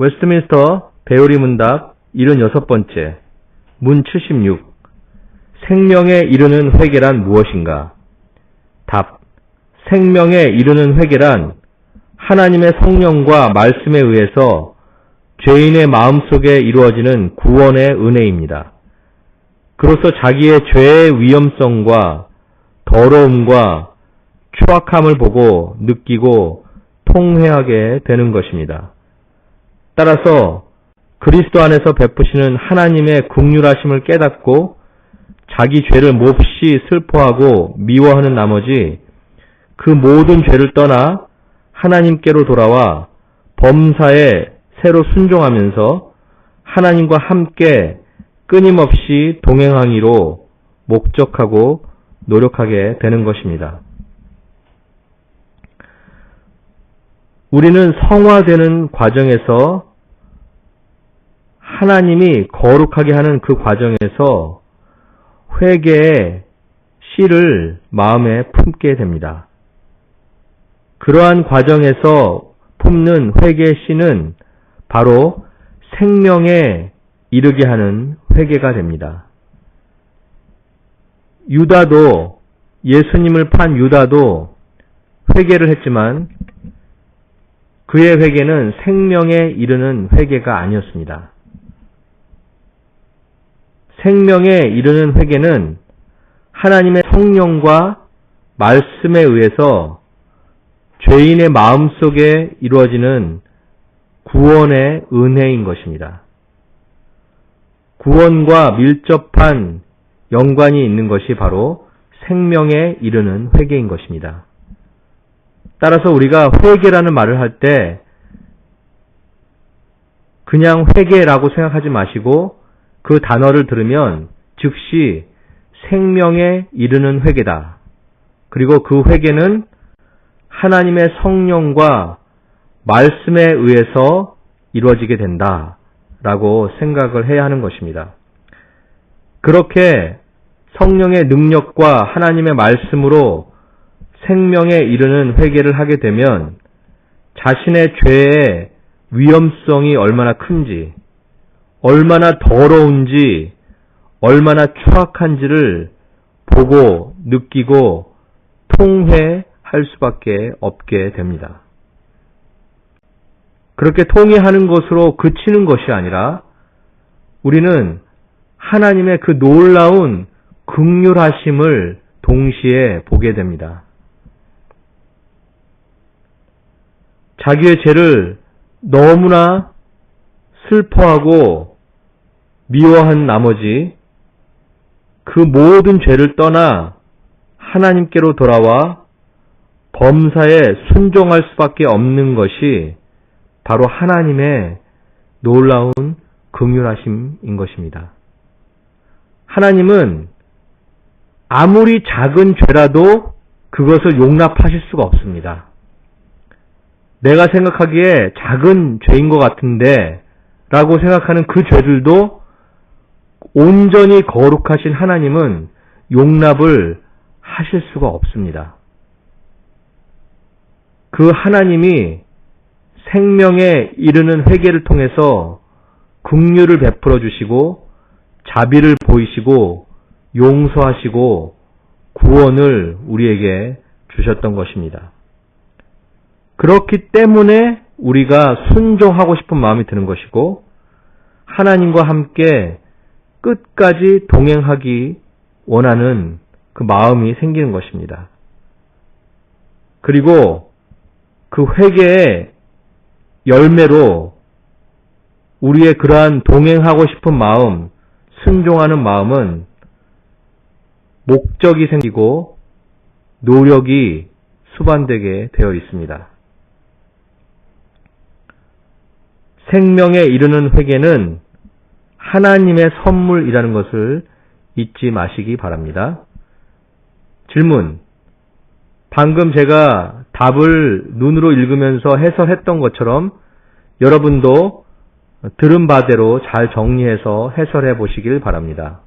웨스트민스터 배우리 문답 76번째 문 76. 생명에 이르는 회개란 무엇인가? 답. 생명에 이르는 회개란 하나님의 성령과 말씀에 의해서 죄인의 마음속에 이루어지는 구원의 은혜입니다. 그로써 자기의 죄의 위험성과 더러움과 추악함을 보고 느끼고 통회하게 되는 것입니다. 따라서 그리스도 안에서 베푸시는 하나님의 국률하심을 깨닫고 자기 죄를 몹시 슬퍼하고 미워하는 나머지 그 모든 죄를 떠나 하나님께로 돌아와 범사에 새로 순종하면서 하나님과 함께 끊임없이 동행하기로 목적하고 노력하게 되는 것입니다. 우리는 성화되는 과정에서 하나님이 거룩하게 하는 그 과정에서 회개의 씨를 마음에 품게 됩니다. 그러한 과정에서 품는 회개의 씨는 바로 생명에 이르게 하는 회개가 됩니다. 유다도 예수님을 판 유다도 회개를 했지만 그의 회개는 생명에 이르는 회개가 아니었습니다. 생명에 이르는 회개는 하나님의 성령과 말씀에 의해서 죄인의 마음 속에 이루어지는 구원의 은혜인 것입니다. 구원과 밀접한 연관이 있는 것이 바로 생명에 이르는 회개인 것입니다. 따라서 우리가 회개라는 말을 할 때 그냥 회개라고 생각하지 마시고 그 단어를 들으면 즉시 생명에 이르는 회개다. 그리고 그 회개는 하나님의 성령과 말씀에 의해서 이루어지게 된다. 라고 생각을 해야 하는 것입니다. 그렇게 성령의 능력과 하나님의 말씀으로 생명에 이르는 회개를 하게 되면 자신의 죄의 위험성이 얼마나 큰지, 얼마나 더러운지, 얼마나 추악한지를 보고 느끼고 통회할 수밖에 없게 됩니다. 그렇게 통회하는 것으로 그치는 것이 아니라 우리는 하나님의 그 놀라운 극률하심을 동시에 보게 됩니다. 자기의 죄를 너무나 슬퍼하고 미워한 나머지 그 모든 죄를 떠나 하나님께로 돌아와 범사에 순종할 수밖에 없는 것이 바로 하나님의 놀라운 긍휼하심인 것입니다. 하나님은 아무리 작은 죄라도 그것을 용납하실 수가 없습니다. 내가 생각하기에 작은 죄인 것 같은데 라고 생각하는 그 죄들도 온전히 거룩하신 하나님은 용납을 하실 수가 없습니다. 그 하나님이 생명에 이르는 회개를 통해서 긍휼을 베풀어 주시고 자비를 보이시고 용서하시고 구원을 우리에게 주셨던 것입니다. 그렇기 때문에 우리가 순종하고 싶은 마음이 드는 것이고 하나님과 함께 끝까지 동행하기 원하는 그 마음이 생기는 것입니다. 그리고 그 회개의 열매로 우리의 그러한 동행하고 싶은 마음, 순종하는 마음은 목적이 생기고 노력이 수반되게 되어 있습니다. 생명에 이르는 회개는 하나님의 선물이라는 것을 잊지 마시기 바랍니다. 질문. 방금 제가 답을 눈으로 읽으면서 해설했던 것처럼 여러분도 들은 바대로 잘 정리해서 해설해 보시길 바랍니다.